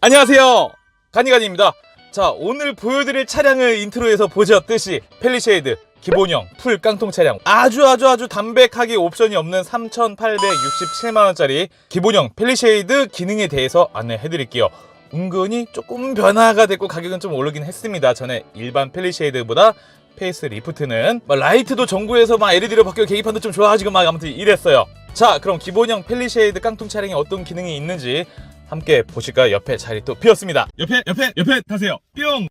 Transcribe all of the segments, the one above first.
안녕하세요. 가니가니입니다. 자 오늘 보여드릴 차량을 인트로에서 보셨듯이 펠리쉐이드 기본형 풀 깡통 차량. 아주 아주 아주 담백하게 옵션이 없는 3,867만원짜리 기본형 펠리쉐이드 기능에 대해서 안내해드릴게요. 은근히 조금 변화가 됐고 가격은 좀 오르긴 했습니다. 전에 일반 펠리쉐이드보다 페이스 리프트는 막 라이트도 전구에서 막 LED로 바뀌고 계기판도 좀 좋아지고 막 아무튼 이랬어요. 자 그럼 기본형 펠리쉐이드 깡통 차량에 어떤 기능이 있는지 함께 보실까요? 옆에 자리 또 비었습니다. 옆에 옆에 옆에 타세요. 뿅.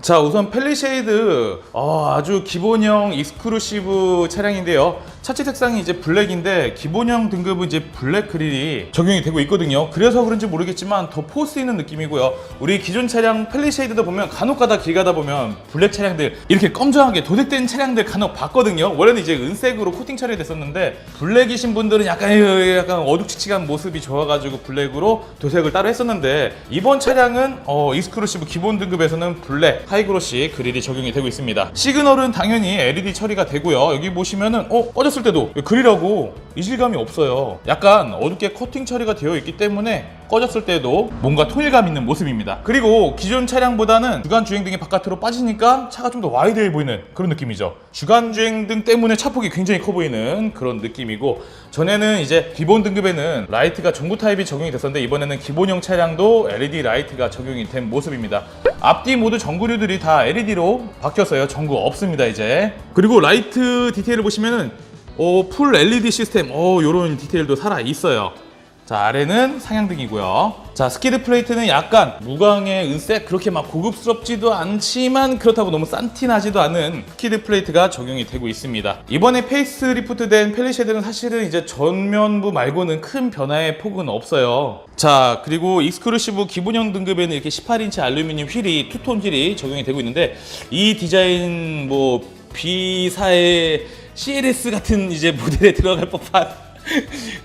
자 우선 펠리쉐이드 어, 아주 기본형 익스크루시브 차량인데요. 차체 색상이 이제 블랙인데 기본형 등급은 이제 블랙 그릴이 적용이 되고 있거든요. 그래서 그런지 모르겠지만 더 포스 있는 느낌이고요. 우리 기존 차량 펠리쉐이드도 보면 간혹 가다 길 가다 보면 블랙 차량들 이렇게 검정하게 도색된 차량들 간혹 봤거든요. 원래는 이제 은색으로 코팅 처리 됐었는데 블랙이신 분들은 약간 약간 어둑치치한 모습이 좋아가지고 블랙으로 도색을 따로 했었는데 이번 차량은 어, 익스크루시브 기본 등급에서는 블랙 하이그로시 그릴이 적용이 되고 있습니다. 시그널은 당연히 LED 처리가 되고요. 여기 보시면은 어 꺼졌을 때도 그릴하고 이질감이 없어요. 약간 어둡게 커팅 처리가 되어 있기 때문에 꺼졌을 때도 뭔가 통일감 있는 모습입니다. 그리고 기존 차량보다는 주간 주행등이 바깥으로 빠지니까 차가 좀 더 와이드해 보이는 그런 느낌이죠. 주간 주행등 때문에 차폭이 굉장히 커 보이는 그런 느낌이고 전에는 이제 기본 등급에는 라이트가 전구 타입이 적용이 됐었는데 이번에는 기본형 차량도 LED 라이트가 적용이 된 모습입니다. 앞뒤 모두 전구류들이 다 LED로 바뀌었어요. 전구 없습니다 이제. 그리고 라이트 디테일을 보시면은 어, 풀 LED 시스템, 어, 요런 디테일도 살아 있어요. 자, 아래는 상향등이고요. 자, 스키드 플레이트는 약간 무광의 은색, 그렇게 막 고급스럽지도 않지만 그렇다고 너무 산티나지도 않은 스키드 플레이트가 적용이 되고 있습니다. 이번에 페이스 리프트 된 펠리쉐드는 사실은 이제 전면부 말고는 큰 변화의 폭은 없어요. 자, 그리고 익스크루시브 기본형 등급에는 이렇게 18인치 알루미늄 휠이 투톤 휠이 적용이 되고 있는데 이 디자인 뭐 B사의 CLS 같은 이제 모델에 들어갈 법한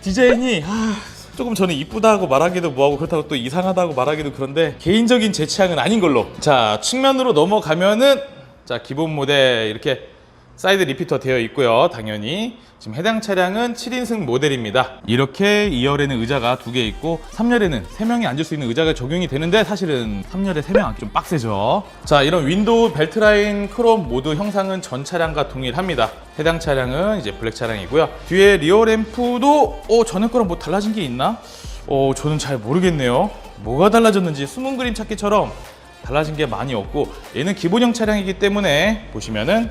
디자인이 아, 조금 저는 이쁘다고 말하기도 뭐하고 그렇다고 또 이상하다고 말하기도 그런데 개인적인 제 취향은 아닌 걸로. 자 측면으로 넘어가면은 자 기본 모델 이렇게 사이드 리피터 되어 있고요. 당연히 지금 해당 차량은 7인승 모델입니다. 이렇게 2열에는 의자가 두 개 있고 3열에는 3명이 앉을 수 있는 의자가 적용이 되는데 사실은 3열에 3명 앉기 좀 빡세죠. 자 이런 윈도우 벨트라인 크롬 모드 형상은 전 차량과 동일합니다. 해당 차량은 이제 블랙 차량이고요. 뒤에 리어 램프도 어 전에 거랑 뭐 달라진 게 있나? 어 저는 잘 모르겠네요. 뭐가 달라졌는지 숨은 그림 찾기처럼 달라진 게 많이 없고 얘는 기본형 차량이기 때문에 보시면은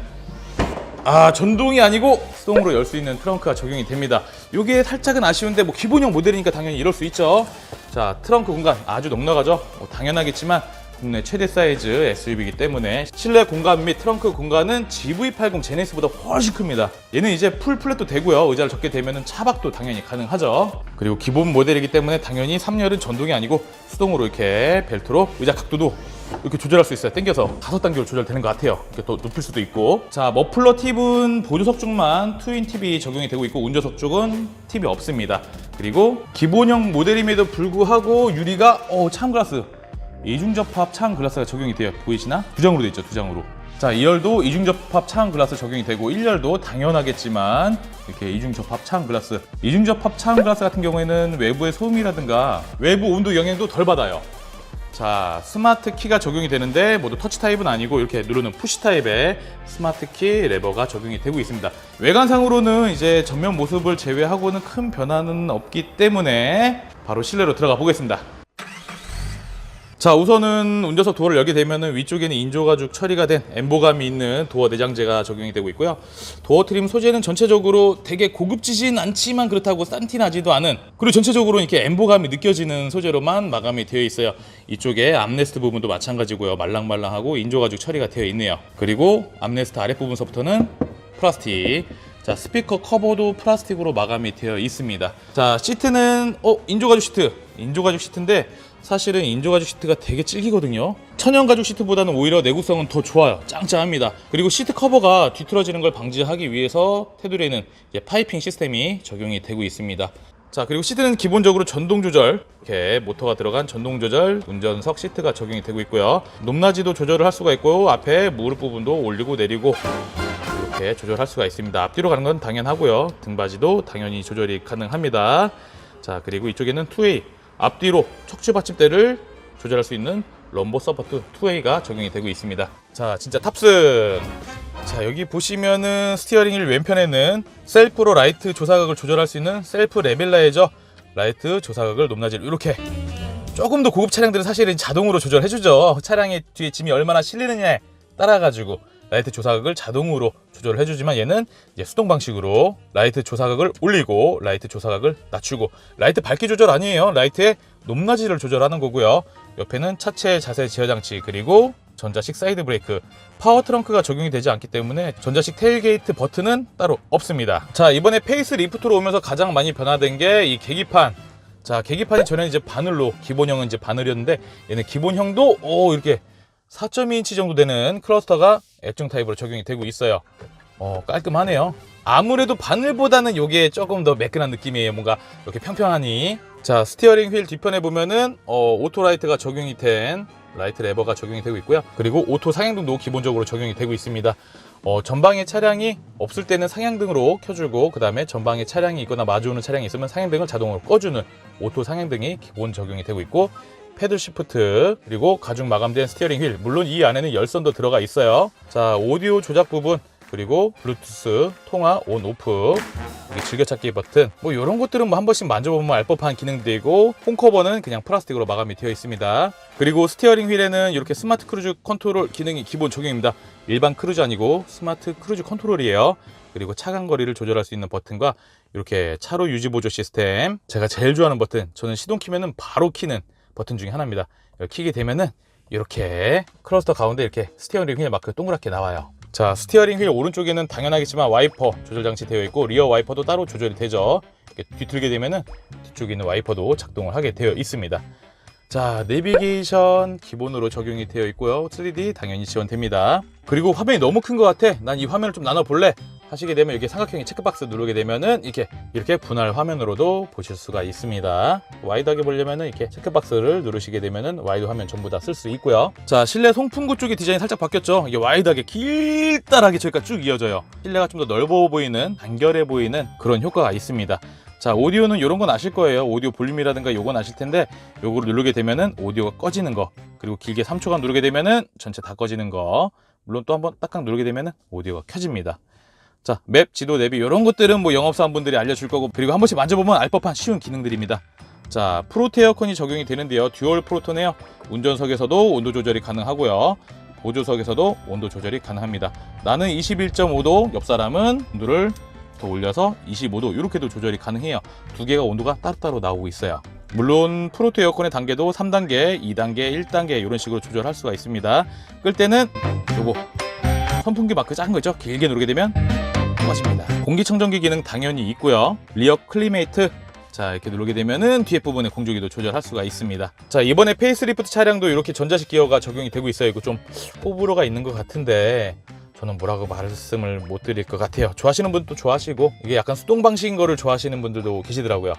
아 전동이 아니고 수동으로 열 수 있는 트렁크가 적용이 됩니다. 이게 살짝은 아쉬운데 뭐 기본형 모델이니까 당연히 이럴 수 있죠. 자 트렁크 공간 아주 넉넉하죠? 뭐 당연하겠지만 국내 최대 사이즈 SUV이기 때문에 실내 공간 및 트렁크 공간은 GV80 제네시스보다 훨씬 큽니다. 얘는 이제 풀 플랫도 되고요. 의자를 적게 되면 차박도 당연히 가능하죠. 그리고 기본 모델이기 때문에 당연히 3열은 전동이 아니고 수동으로 이렇게 벨트로 의자 각도도 이렇게 조절할 수 있어요. 당겨서 다섯 단계로 조절되는 것 같아요. 이렇게 또 높일 수도 있고. 자, 머플러 팁은 보조석 쪽만 트윈 팁이 적용이 되고 있고 운전석 쪽은 팁이 없습니다. 그리고 기본형 모델임에도 불구하고 유리가 어, 창글라스 이중접합 창 글라스가 적용이 돼요. 보이시나? 두 장으로 돼 있죠. 두 장으로. 자, 2열도 이중접합 창 글라스 적용이 되고 1열도 당연하겠지만 이렇게 이중접합 창 글라스. 이중접합 창 글라스 같은 경우에는 외부의 소음이라든가 외부 온도 영향도 덜 받아요. 자, 스마트 키가 적용이 되는데 모두 터치 타입은 아니고 이렇게 누르는 푸시 타입의 스마트 키 레버가 적용이 되고 있습니다. 외관상으로는 이제 전면 모습을 제외하고는 큰 변화는 없기 때문에 바로 실내로 들어가 보겠습니다. 자 우선은 운전석 도어를 열게 되면 위쪽에는 인조 가죽 처리가 된 엠보감이 있는 도어 내장재가 적용이 되고 있고요. 도어 트림 소재는 전체적으로 되게 고급지진 않지만 그렇다고 산티나지도 않은 그리고 전체적으로 이렇게 엠보감이 느껴지는 소재로만 마감이 되어 있어요. 이쪽에 암레스트 부분도 마찬가지고요. 말랑말랑하고 인조 가죽 처리가 되어 있네요. 그리고 암레스트 아랫부분서부터는 플라스틱. 자 스피커 커버도 플라스틱으로 마감이 되어 있습니다. 자 시트는 어 인조가죽 시트. 인조가죽 시트인데 사실은 인조가죽 시트가 되게 질기거든요. 천연가죽 시트보다는 오히려 내구성은 더 좋아요. 짱짱합니다. 그리고 시트 커버가 뒤틀어지는 걸 방지하기 위해서 테두리에는 파이핑 시스템이 적용이 되고 있습니다. 자 그리고 시트는 기본적으로 전동 조절. 이렇게 모터가 들어간 전동 조절 운전석 시트가 적용이 되고 있고요. 높낮이도 조절을 할 수가 있고 앞에 무릎 부분도 올리고 내리고 이렇게 조절할 수가 있습니다. 앞뒤로 가는 건 당연하고요. 등받이도 당연히 조절이 가능합니다. 자, 그리고 이쪽에는 2웨이 앞뒤로 척추 받침대를 조절할 수 있는 럼보 서포트 2A가 적용이 되고 있습니다. 자, 진짜 탑승. 자, 여기 보시면은 스티어링 휠 왼편에는 셀프로 라이트 조사각을 조절할 수 있는 셀프 레벨라이저 라이트 조사각을 높낮이를 이렇게 조금 더 고급 차량들은 사실은 자동으로 조절해주죠. 차량의 뒤에 짐이 얼마나 실리느냐에 따라 가지고 라이트 조사각을 자동으로 조절을 해주지만 얘는 이제 수동 방식으로 라이트 조사각을 올리고 라이트 조사각을 낮추고 라이트 밝기 조절 아니에요. 라이트의 높낮이를 조절하는 거고요. 옆에는 차체 자세 지하 장치 그리고 전자식 사이드 브레이크 파워 트렁크가 적용이 되지 않기 때문에 전자식 테일게이트 버튼은 따로 없습니다. 자 이번에 페이스 리프트로 오면서 가장 많이 변화된 게 이 계기판 자 계기판이 전에는 이제 바늘로 기본형은 이제 바늘이었는데 얘는 기본형도 오 이렇게 4.2인치 정도 되는 클러스터가 액정 타입으로 적용이 되고 있어요. 어 깔끔하네요. 아무래도 바늘보다는 이게 조금 더 매끈한 느낌이에요. 뭔가 이렇게 평평하니. 자 스티어링 휠 뒤편에 보면은 어, 오토라이트가 적용이 된 라이트 레버가 적용이 되고 있고요. 그리고 오토 상향등도 기본적으로 적용이 되고 있습니다. 어, 전방에 차량이 없을 때는 상향등으로 켜주고 그 다음에 전방에 차량이 있거나 마주오는 차량이 있으면 상향등을 자동으로 꺼주는 오토 상향등이 기본 적용이 되고 있고 패들 시프트 그리고 가죽 마감된 스티어링 휠. 물론 이 안에는 열선도 들어가 있어요. 자 오디오 조작 부분 그리고 블루투스 통화 온 오프 즐겨찾기 버튼. 뭐 이런 것들은 뭐 한 번씩 만져보면 알 법한 기능들이고 홈커버는 그냥 플라스틱으로 마감이 되어 있습니다. 그리고 스티어링 휠에는 이렇게 스마트 크루즈 컨트롤 기능이 기본 적용입니다. 일반 크루즈 아니고 스마트 크루즈 컨트롤이에요. 그리고 차간 거리를 조절할 수 있는 버튼과 이렇게 차로 유지 보조 시스템. 제가 제일 좋아하는 버튼 저는 시동 키면은 바로 키는 버튼 중에 하나입니다. 키게 되면은 이렇게 클러스터 가운데 이렇게 스티어링 휠 마크 동그랗게 나와요. 자 스티어링 휠 오른쪽에는 당연하겠지만 와이퍼 조절 장치 되어 있고 리어 와이퍼도 따로 조절이 되죠. 뒤틀게 되면은 뒤쪽에 있는 와이퍼도 작동을 하게 되어 있습니다. 자 내비게이션 기본으로 적용이 되어 있고요. 3D 당연히 지원됩니다. 그리고 화면이 너무 큰 것 같아. 난 이 화면을 좀 나눠 볼래 하시게 되면 이렇게 삼각형의 체크박스 누르게 되면은 이렇게 이렇게 분할 화면으로도 보실 수가 있습니다. 와이드하게 보려면은 이렇게 체크박스를 누르시게 되면은 와이드 화면 전부 다 쓸 수 있고요. 자 실내 송풍구 쪽의 디자인이 살짝 바뀌었죠? 이게 와이드하게 길다랗게 저기까지 쭉 이어져요. 실내가 좀 더 넓어 보이는 간결해 보이는 그런 효과가 있습니다. 자 오디오는 이런 건 아실 거예요. 오디오 볼륨이라든가 요건 아실 텐데 요거를 누르게 되면은 오디오가 꺼지는 거 그리고 길게 3초간 누르게 되면은 전체 다 꺼지는 거. 물론 또 한번 딱딱 누르게 되면은 오디오가 켜집니다 자 맵 지도 내비 이런 것들은 뭐 영업사원분들이 알려줄 거고 그리고 한 번씩 만져보면 알 법한 쉬운 기능들입니다 자 프로트 에어컨이 적용이 되는데요 듀얼 프로토네요 운전석에서도 온도 조절이 가능하고요 보조석에서도 온도 조절이 가능합니다 나는 21.5도 옆 사람은 온도를 더 올려서 25도 이렇게도 조절이 가능해요. 두 개가 온도가 따로따로 나오고 있어요. 물론 프로토 에어컨의 단계도 3단계, 2단계, 1단계 이런 식으로 조절할 수가 있습니다. 끌 때는 요거 선풍기 마크 작은 거 있죠? 길게 누르게 되면 꺼집니다. 공기청정기 기능 당연히 있고요. 리어 클리메이트 자 이렇게 누르게 되면은 뒤에 부분에 공조기도 조절할 수가 있습니다. 자 이번에 페이스리프트 차량도 이렇게 전자식 기어가 적용이 되고 있어요. 이거 좀 호불호가 있는 것 같은데 저는 뭐라고 말씀을 못 드릴 것 같아요. 좋아하시는 분도 좋아하시고 이게 약간 수동 방식인 거를 좋아하시는 분들도 계시더라고요.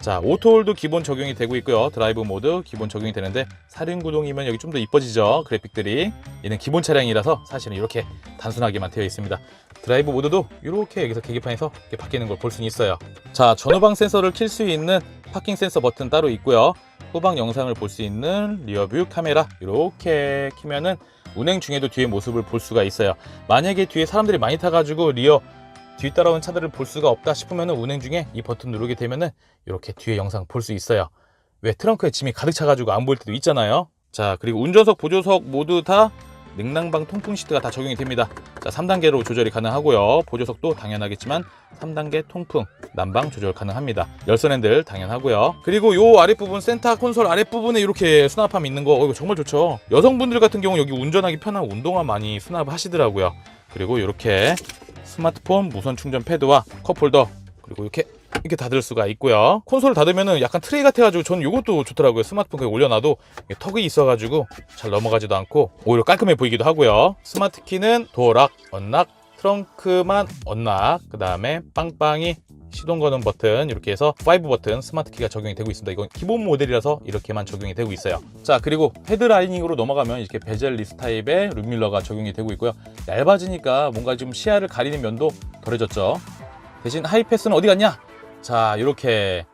자 오토홀도 기본 적용이 되고 있고요. 드라이브 모드 기본 적용이 되는데 사륜구동이면 여기 좀 더 이뻐지죠. 그래픽들이 얘는 기본 차량이라서 사실은 이렇게 단순하게만 되어 있습니다. 드라이브 모드도 이렇게 여기서 계기판에서 이렇게 바뀌는 걸 볼 수는 있어요. 자 전후방 센서를 킬 수 있는 파킹 센서 버튼 따로 있고요. 후방 영상을 볼 수 있는 리어뷰 카메라 이렇게 키면은 운행 중에도 뒤에 모습을 볼 수가 있어요. 만약에 뒤에 사람들이 많이 타가지고 리어 뒤 따라오는 차들을 볼 수가 없다 싶으면 운행 중에 이 버튼 누르게 되면은 이렇게 뒤에 영상 볼 수 있어요. 왜 트렁크에 짐이 가득 차가지고 안 보일 때도 있잖아요. 자 그리고 운전석, 보조석 모두 다 냉난방 통풍 시트가 다 적용이 됩니다. 자 3단계로 조절이 가능하고요. 보조석도 당연하겠지만 3단계 통풍, 난방 조절 가능합니다. 열선 핸들 당연하고요. 그리고 요 아랫부분 센터 콘솔 아랫부분에 이렇게 수납함 있는 거 어, 이거 정말 좋죠. 여성분들 같은 경우 여기 운전하기 편한 운동화 많이 수납 하시더라고요. 그리고 이렇게 스마트폰 무선 충전 패드와 컵홀더 그리고 이렇게 이렇게 닫을 수가 있고요. 콘솔을 닫으면은 약간 트레이 같아가지고 전 이것도 좋더라고요. 스마트폰 그냥 올려놔도 턱이 있어가지고 잘 넘어가지도 않고 오히려 깔끔해 보이기도 하고요. 스마트 키는 도어락, 언락, 트렁크만 언락, 그 다음에 빵빵이 시동 거는 버튼 이렇게 해서 5 버튼 스마트 키가 적용이 되고 있습니다. 이건 기본 모델이라서 이렇게만 적용이 되고 있어요. 자 그리고 헤드라이닝으로 넘어가면 이렇게 베젤 리스 타입의 룸밀러가 적용이 되고 있고요. 얇아지니까 뭔가 좀 시야를 가리는 면도 덜해졌죠. 대신 하이패스는 어디 갔냐? 자 이렇게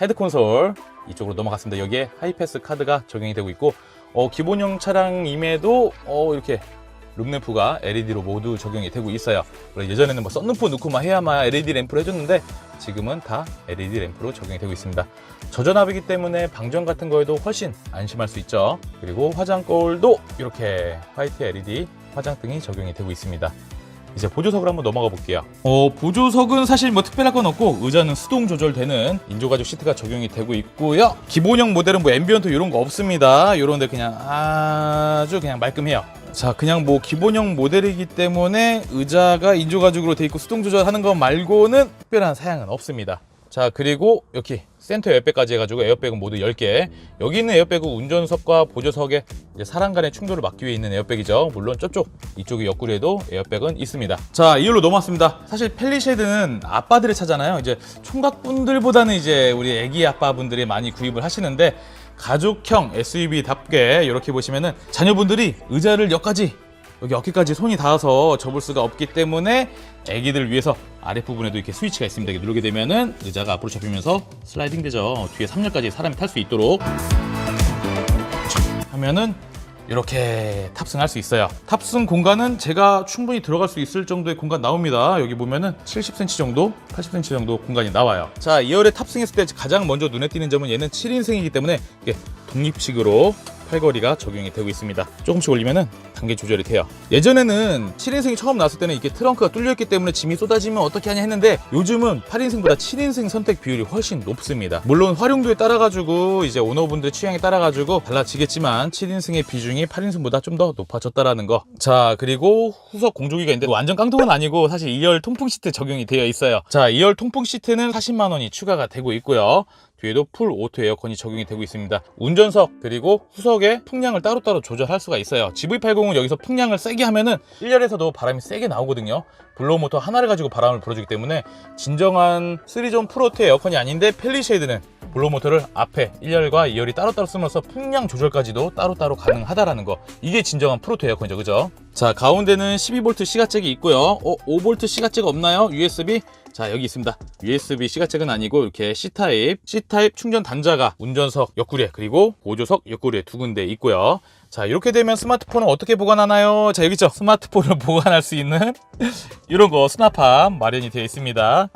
헤드 콘솔 이쪽으로 넘어갔습니다. 여기에 하이패스 카드가 적용이 되고 있고 어, 기본형 차량임에도 어, 이렇게 룸램프가 LED로 모두 적용이 되고 있어요. 예전에는 뭐 썬루프 넣고 막 해야만 LED 램프를 해줬는데 지금은 다 LED 램프로 적용이 되고 있습니다. 저전압이기 때문에 방전 같은 거에도 훨씬 안심할 수 있죠. 그리고 화장 거울도 이렇게 화이트 LED 화장등이 적용이 되고 있습니다. 이제 보조석을 한번 넘어가 볼게요. 어, 보조석은 사실 뭐 특별할 건 없고 의자는 수동 조절되는 인조가죽 시트가 적용이 되고 있고요. 기본형 모델은 뭐 앰비언트 이런 거 없습니다. 이런데 그냥 아주 그냥 말끔해요. 자, 그냥 뭐 기본형 모델이기 때문에 의자가 인조가죽으로 돼 있고 수동 조절하는 것 말고는 특별한 사양은 없습니다. 자, 그리고 여기 센터 에어백까지 해가지고 에어백은 모두 10개. 여기 있는 에어백은 운전석과 보조석의 이제 사람 간의 충돌을 막기 위해 있는 에어백이죠. 물론 저쪽 이쪽의 옆구리에도 에어백은 있습니다. 자, 이열로 넘어왔습니다. 사실 펠리쉐드는 아빠들의 차잖아요. 이제 총각분들보다는 이제 우리 애기 아빠분들이 많이 구입을 하시는데 가족형 SUV답게 이렇게 보시면은 자녀분들이 의자를 여기까지 여기 어깨까지 손이 닿아서 접을 수가 없기 때문에 애기들을 위해서 아랫부분에도 이렇게 스위치가 있습니다. 이렇게 누르게 되면은 의자가 앞으로 접히면서 슬라이딩 되죠. 뒤에 3열까지 사람이 탈 수 있도록 하면은 이렇게 탑승할 수 있어요. 탑승 공간은 제가 충분히 들어갈 수 있을 정도의 공간 나옵니다. 여기 보면은 70cm 정도, 80cm 정도 공간이 나와요. 자, 2열에 탑승했을 때 가장 먼저 눈에 띄는 점은 얘는 7인승이기 때문에 이게 독립식으로 팔걸이가 적용이 되고 있습니다. 조금씩 올리면은 단계 조절이 돼요. 예전에는 7인승이 처음 나왔을 때는 이게 트렁크가 뚫려있기 때문에 짐이 쏟아지면 어떻게 하냐 했는데 요즘은 8인승보다 7인승 선택 비율이 훨씬 높습니다. 물론 활용도에 따라가지고 이제 오너분들 취향에 따라가지고 달라지겠지만 7인승의 비중이 8인승보다 좀 더 높아졌다라는 거. 자 그리고 후석 공조기가 있는데 완전 깡통은 아니고 사실 2열 통풍 시트 적용이 되어 있어요. 자 2열 통풍 시트는 40만 원이 추가가 되고 있고요. 뒤에도 풀 오토 에어컨이 적용이 되고 있습니다. 운전석 그리고 후석의 풍량을 따로따로 조절할 수가 있어요. GV80은 여기서 풍량을 세게 하면은 1열에서도 바람이 세게 나오거든요. 블로우 모터 하나를 가지고 바람을 불어주기 때문에 진정한 3존 프로토 에어컨이 아닌데 펠리쉐이드는 블로우 모터를 앞에 1열과 2열이 따로따로 쓰면서 풍량 조절까지도 따로따로 가능하다라는 거. 이게 진정한 프로토 에어컨이죠. 그죠? 자, 가운데는 12V 시가잭이 있고요. 어, 5V 시가잭 없나요? USB? 자, 여기 있습니다. USB 시가잭은 아니고 이렇게 C타입, C타입 충전 단자가 운전석 옆구리에 그리고 보조석 옆구리에 두 군데 있고요. 자, 이렇게 되면 스마트폰을 어떻게 보관하나요? 자, 여기 있죠. 스마트폰을 보관할 수 있는 이런 거 수납함 마련이 되어 있습니다.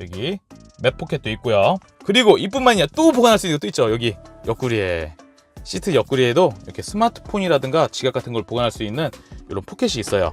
여기 맵 포켓도 있고요. 그리고 이뿐만이 아니라 또 보관할 수 있는 것도 있죠. 여기 옆구리에 시트 옆구리에도 이렇게 스마트폰이라든가 지갑 같은 걸 보관할 수 있는 이런 포켓이 있어요.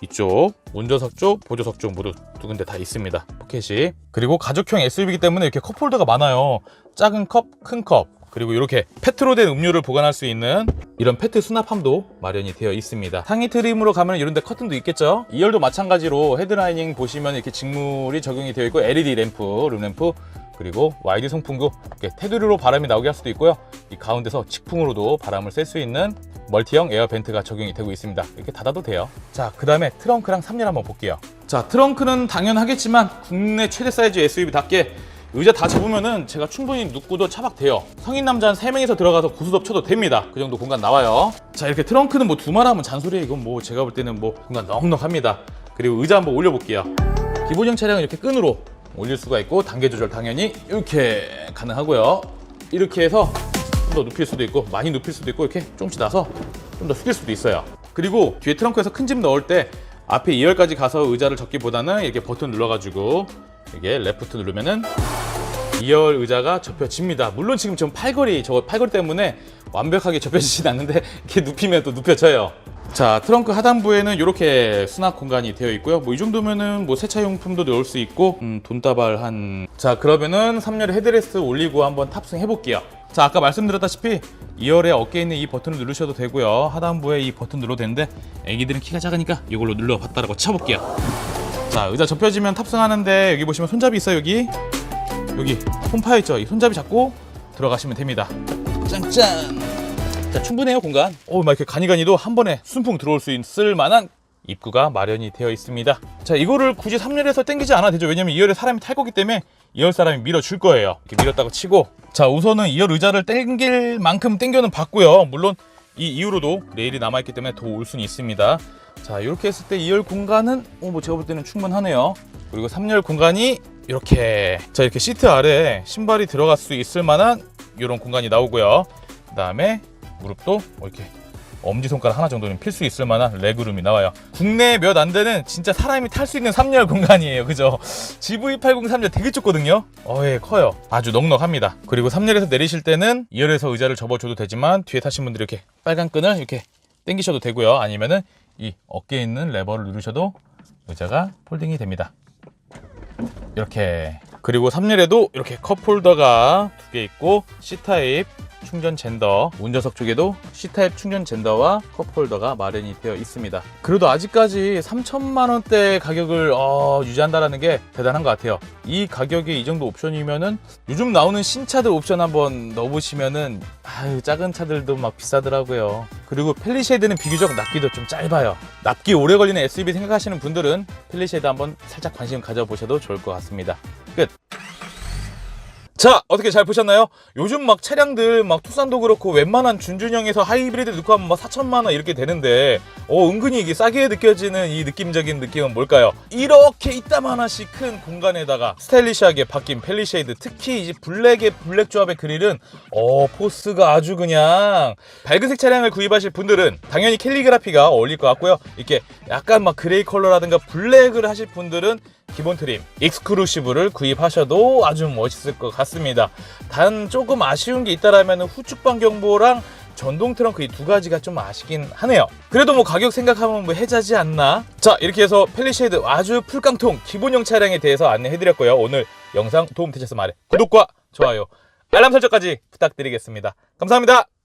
이쪽 운전석 쪽, 보조석 쪽 모두 두 군데 다 있습니다. 포켓이. 그리고 가족형 SUV이기 때문에 이렇게 컵홀더가 많아요. 작은 컵, 큰 컵. 그리고 이렇게 페트로 된 음료를 보관할 수 있는 이런 페트 수납함도 마련이 되어 있습니다. 상의 트림으로 가면 이런 데 커튼도 있겠죠? 2열도 마찬가지로 헤드라이닝 보시면 이렇게 직물이 적용이 되어 있고 LED 램프, 룸램프 그리고 와이드 송풍구 테두리로 바람이 나오게 할 수도 있고요. 이 가운데서 직풍으로도 바람을 쐴 수 있는 멀티형 에어 벤트가 적용이 되고 있습니다. 이렇게 닫아도 돼요. 자, 그 다음에 트렁크랑 3열 한번 볼게요. 자, 트렁크는 당연하겠지만 국내 최대 사이즈 SUV답게 의자 다 접으면은 제가 충분히 눕고도 차박돼요. 성인 남자 한 3명이서 들어가서 고수덥 쳐도 됩니다. 그 정도 공간 나와요. 자, 이렇게 트렁크는 뭐 두말하면 잔소리에 이건 뭐 제가 볼 때는 뭐 공간 넉넉합니다. 그리고 의자 한번 올려볼게요. 기본형 차량은 이렇게 끈으로 올릴 수가 있고 단계 조절 당연히 이렇게 가능하고요. 이렇게 해서 좀 더 눕힐 수도 있고 많이 눕힐 수도 있고 이렇게 조금씩 나서 좀 더 숙일 수도 있어요. 그리고 뒤에 트렁크에서 큰 짐 넣을 때 앞에 2열까지 가서 의자를 접기보다는 이렇게 버튼 눌러가지고 이게 레프트 누르면은 2열 의자가 접혀집니다. 물론 지금 좀 팔걸이 저거 팔걸이 때문에 완벽하게 접혀지진 않는데 이렇게 눕히면 또 눕혀져요. 자 트렁크 하단부에는 이렇게 수납 공간이 되어 있고요. 뭐 이 정도면은 뭐 세차 용품도 넣을 수 있고 음, 돈다발 한. 자 그러면은 3열 헤드레스트 올리고 한번 탑승해 볼게요. 자 아까 말씀드렸다시피 2열에 어깨에 있는 이 버튼을 누르셔도 되고요. 하단부에 이 버튼 눌러도 되는데 애기들은 키가 작으니까 이걸로 눌러봤다라고 쳐볼게요. 자 의자 접혀지면 탑승하는데 여기 보시면 손잡이 있어요 여기 여기 홈파여 있죠 이 손잡이 잡고 들어가시면 됩니다 짠짠 자 충분해요 공간. 오 막 이렇게 가니가니도 한 번에 순풍 들어올 수 있을 만한 입구가 마련이 되어 있습니다. 자 이거를 굳이 3열에서 당기지 않아도 되죠. 왜냐면 2열에 사람이 탈 거기 때문에 2열 사람이 밀어줄 거예요. 이렇게 밀었다고 치고. 자 우선은 2열 의자를 당길 만큼 당겨는 봤고요. 물론 이 이후로도 레일이 남아있기 때문에 더 올 수는 있습니다. 자 이렇게 했을 때 2열 공간은 어, 뭐 제가 볼 때는 충분하네요. 그리고 3열 공간이 이렇게. 자 이렇게 시트 아래에 신발이 들어갈 수 있을 만한 이런 공간이 나오고요. 그 다음에 무릎도 뭐 이렇게 엄지손가락 하나 정도는 필수 있을 만한 레그룸이 나와요. 국내에 몇안 되는 진짜 사람이 탈 수 있는 3열 공간이에요. 그죠? GV80 3열 되게 좁거든요. 어예 커요. 아주 넉넉합니다. 그리고 3열에서 내리실 때는 2열에서 의자를 접어줘도 되지만 뒤에 타신 분들이 이렇게 빨간 끈을 이렇게 당기셔도 되고요. 아니면은 이 어깨에 있는 레버를 누르셔도 의자가 폴딩이 됩니다. 이렇게 그리고 3열에도 이렇게 컵홀더가 두 개 있고 C타입 충전 젠더 운전석 쪽에도 C타입 충전 젠더와 컵홀더가 마련이 되어 있습니다. 그래도 아직까지 3천만 원대 가격을 어, 유지한다는 게 대단한 것 같아요. 이 가격에 이 정도 옵션이면은 요즘 나오는 신차들 옵션 한번 넣어보시면은 아유 작은 차들도 막 비싸더라고요. 그리고 펠리쉐이드는 비교적 납기도 좀 짧아요. 납기 오래 걸리는 SUV 생각하시는 분들은 펠리쉐이드 한번 살짝 관심 가져보셔도 좋을 것 같습니다. 끝 자 어떻게 잘 보셨나요? 요즘 막 차량들 막 투싼도 그렇고 웬만한 준준형에서 하이브리드 넣고 하면 막 4천만 원 이렇게 되는데 어 은근히 이게 싸게 느껴지는 이 느낌적인 느낌은 뭘까요? 이렇게 이따만하시 큰 공간에다가 스타일리시하게 바뀐 펠리쉐이드 특히 이 블랙의 블랙 조합의 그릴은 어 포스가 아주 그냥 밝은색 차량을 구입하실 분들은 당연히 캘리그라피가 어울릴 것 같고요 이렇게 약간 막 그레이 컬러라든가 블랙을 하실 분들은 기본 트림 익스크루시브를 구입하셔도 아주 멋있을 것 같습니다. 단 조금 아쉬운 게 있다라면 후축방 경보랑 전동 트렁크 이 두 가지가 좀 아쉽긴 하네요. 그래도 뭐 가격 생각하면 뭐 해자지 않나? 자 이렇게 해서 펠리쉐이드 아주 풀깡통 기본형 차량에 대해서 안내해드렸고요. 오늘 영상 도움 되셨으면 아래 구독과 좋아요 알람 설정까지 부탁드리겠습니다. 감사합니다.